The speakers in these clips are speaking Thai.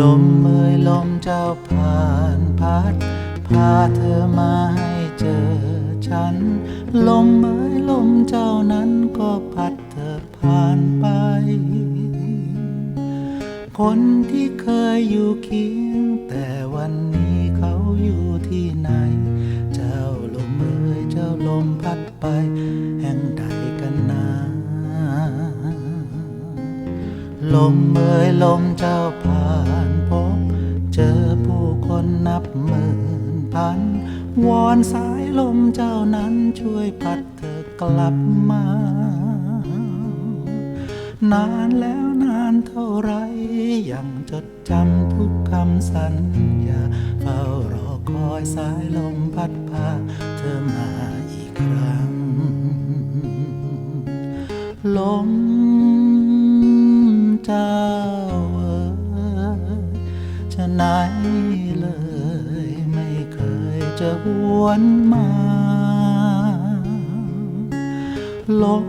ลมเอ่ยลมเจ้าผ่านพัด พาเธอมาให้เจอฉัน ลมเอ่ยลมเจ้านั้นก็พัดเธอผ่านไป คนที่เคยอยู่เคียงแต่วัน พัดไปแห่งใดกันนาลมเอ่ยลมเจ้าผ่านพบ เจอผู้คนนับหมื่นพัน วอนสายลมเจ้านั้นช่วยพัดเธอกลับมา นานแล้วนานเท่าไร ยังจดจำทุกคำสัญญาเฝ้ารอคอยสายลมพัดพาเธอมาอีกครั้ง ลมเจ้าเอ๋ยจะไหนเลยไม่เคยจะหวนมา ลม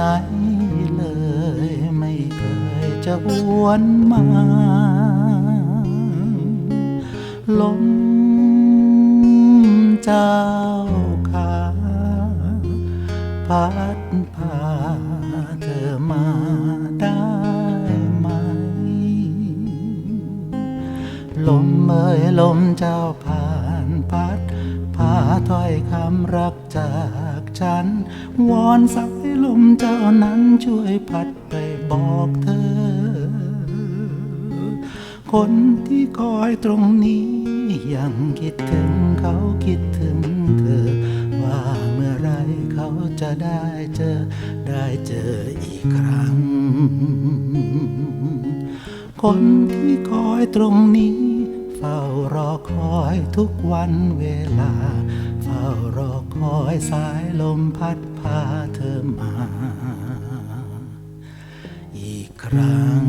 ไหนเลยไม่เคยจะวนมาลมเจ้าขาพัดพาเธอมาได้ไหม ลมเอ่ยลมเจ้าผ่านพัด ถ้อยคำรักจากฉัน วอนสายลมเจ้านั้นช่วยพัดไปบอกเธอ คนที่คอยตรงนี้ยังคิดถึงเขาคิดถึงเธอ ว่าเมื่อไรเขาจะได้เจอ ได้เจออีกครั้ง คนที่คอยตรงนี้เฝ้ารอคอยทุกวันเวลาารอคอยสายลมพัดพาเธอมา อีกครั้ง